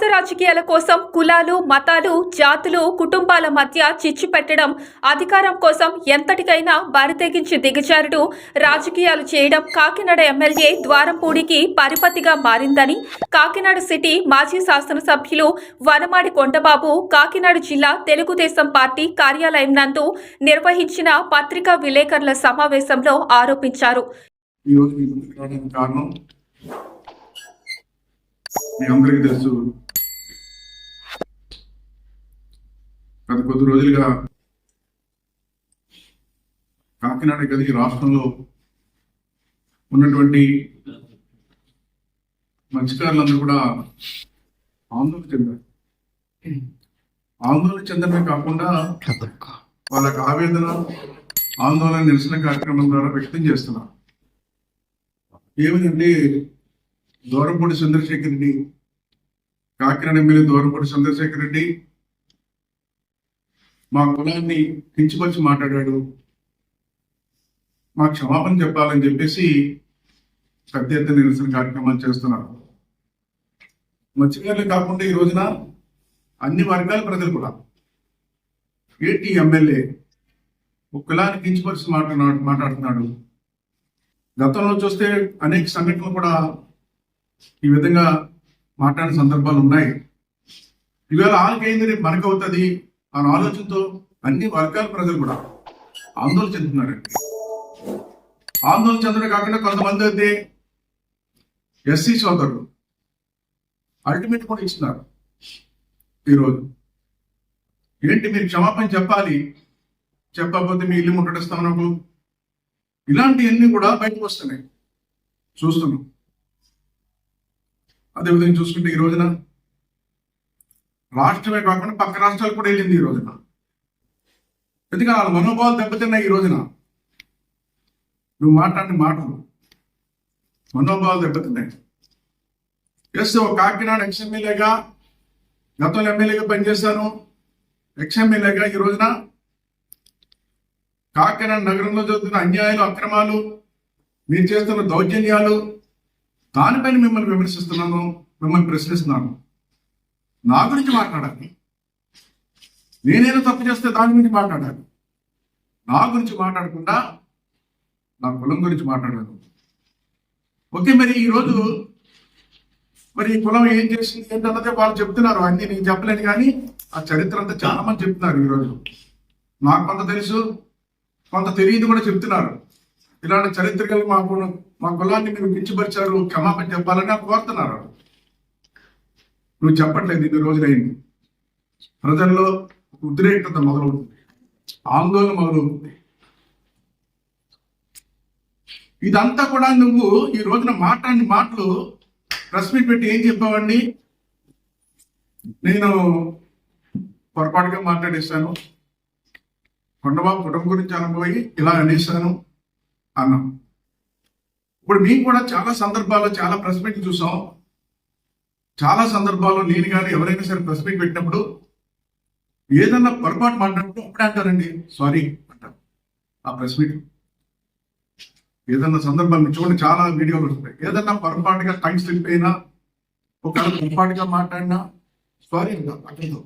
స్వార్థ రాజకీయాల కోసం కులాలు మతాలు జాతులు కుటుంబాల మధ్య చిచ్చు పెట్టడం అధికారం కోసం ఎంతటికైనా బరితెగించి దిగజారుడు రాజకీయాలు చేయడం కాకినాడ ఎమ్మెల్యే ద్వారంపూడికి పరిపతిగా మారిందని కాకినాడ సిటీ మాజీ శాసనసభ్యులు వనమాడి కొండబాబు కాకినాడ జిల్లా తెలుగుదేశం పార్టీ కార్యాలయం నందు నిర్వహించిన పత్రికా విలేకరుల సమావేశంలో ఆరోపించారు. మీ అందరికీ తెలుసు. గత కొద్ది రోజులుగా కాకినాడ కలిగి రాష్ట్రంలో ఉన్నటువంటి మత్స్యకారులందరూ కూడా ఆందోళన చెందారు. ఆందోళన చెందడమే కాకుండా వాళ్ళకి ఆవేదన ఆందోళన నిరసన కార్యక్రమం ద్వారా వ్యక్తం చేస్తున్నారు. ఏమిటంటే దూరంపూడి చంద్రశేఖర్ రెడ్డి కాకినాడ ఎమ్మెల్యే దూరంపూడి చంద్రశేఖర్ రెడ్డి మా కులాన్ని కించిపరిచి మాట్లాడాడు. మా క్షమాపణ చెప్పాలని చెప్పేసి పెద్ద ఎత్తున నిరసన కార్యక్రమాలు చేస్తున్నారు. మత్స్యకారులు కాకుండా ఈ రోజున అన్ని వర్గాల ప్రజలు కూడా ఏటీ ఎమ్మెల్యే ఒక కులాన్ని కించిపరిచి మాట్లాడు మాట్లాడుతున్నాడు. గతంలో చూస్తే అనేక సంఘటనలు కూడా ఈ విధంగా మాట్లాడిన సందర్భాలు ఉన్నాయి. ఇవాళ ఆళ్ళకైంది రేపు మనకు అవుతుంది. అనే ఆలోచనతో అన్ని వర్గాల ప్రజలు కూడా ఆందోళన చెందుతున్నారండి ఆందోళన చెందడం కాకుండా కొంతమంది అయితే ఎస్సీ సోదరులు అల్టిమేట్ కూడా ఇస్తున్నారు. ఈరోజు ఏంటి మీరు క్షమాపణ చెప్పాలి? చెప్పకపోతే మీ ఇల్లు ముట్టడిస్తాం నాకు. ఇలాంటివన్నీ కూడా బయటకు వస్తున్నాయి. చూస్తున్నాం. అదేవిధంగా చూసుకుంటే ఈ రోజున రాష్ట్రమే కాకుండా పక్క రాష్ట్రాలు కూడా వెళ్ళింది ఈ రోజున. ఎందుకంటే వాళ్ళ మనోభావాలు దెబ్బతిన్నాయి ఈ రోజున. నువ్వు మాట్లాడిన మాటలు మనోభావాలు దెబ్బతిన్నాయి. ఎస్ ఒక కాకినాడ ఎక్స్ఎమ్మెల్యేగా గతంలో ఎమ్మెల్యేగా పనిచేశాను. ఎక్స్ఎమ్మెల్యేగా ఈ రోజున కాకినాడ నగరంలో జరుగుతున్న అన్యాయాలు అక్రమాలు మీరు చేస్తున్న దౌర్జన్యాలు దానిపైన మిమ్మల్ని విమర్శిస్తున్నాను మిమ్మల్ని ప్రశ్నిస్తున్నాను. నా గురించి మాట్లాడాలి. నేనేదో తప్పు చేస్తే దాని గురించి మాట్లాడాలి. నా గురించి మాట్లాడకుండా నా కులం గురించి మాట్లాడాను ఓకే మరి ఈరోజు మరి ఈ కులం ఏం చేసింది ఏంటన్నదే వాళ్ళు చెప్తున్నారు. అన్ని నేను చెప్పలేను కానీ ఆ చరిత్ర అంతా చాలా మంది చెప్తున్నారు ఈరోజు నాకు కొంత తెలుసు కొంత తెలియదు కూడా చెప్తున్నారు. ఇలాంటి చరిత్ర కలిగి మాకు మా కులాన్ని మీరు మించిపరిచారు క్షమాపణ చెప్పాలని నాకు కోరుతున్నారు. నువ్వు చెప్పట్లేదు ఇన్ని రోజులైంది. ప్రజల్లో ఉద్రేకత మొదలవుతుంది. ఆందోళన మొదలవుతుంది. ఇదంతా కూడా నువ్వు ఈ రోజున మాట్లాడిన మాటలు ప్రెస్ మీట్ పెట్టి ఏం చెప్పావండి నేను పొరపాటుగా మాట్లాడేశాను. కొండబాబు కుటుంబం గురించి అనుభవి ఇలా అనేసాను అన్నాం. ఇప్పుడు మేము కూడా చాలా సందర్భాల్లో చాలా ప్రెస్ మీట్లు చూసాం. చాలా సందర్భాల్లో నేను కానీ ఎవరైనా సరే ప్రెస్ మీట్ పెట్టినప్పుడు ఏదన్నా పొరపాటు మాట్లాడినప్పుడు అప్పుడే అంటారండి సారీ అంటారు. ఆ ప్రెస్ మీట్ ఏదన్నా సందర్భాలు చూడండి చాలా వీడియోలు వస్తాయి ఏదన్నా పొరపాటుగా టైం స్లిప్ అయినా ఒకవేళ పొరపాటుగా మాట్లాడినా సారీ అంటారు. అక్కడితో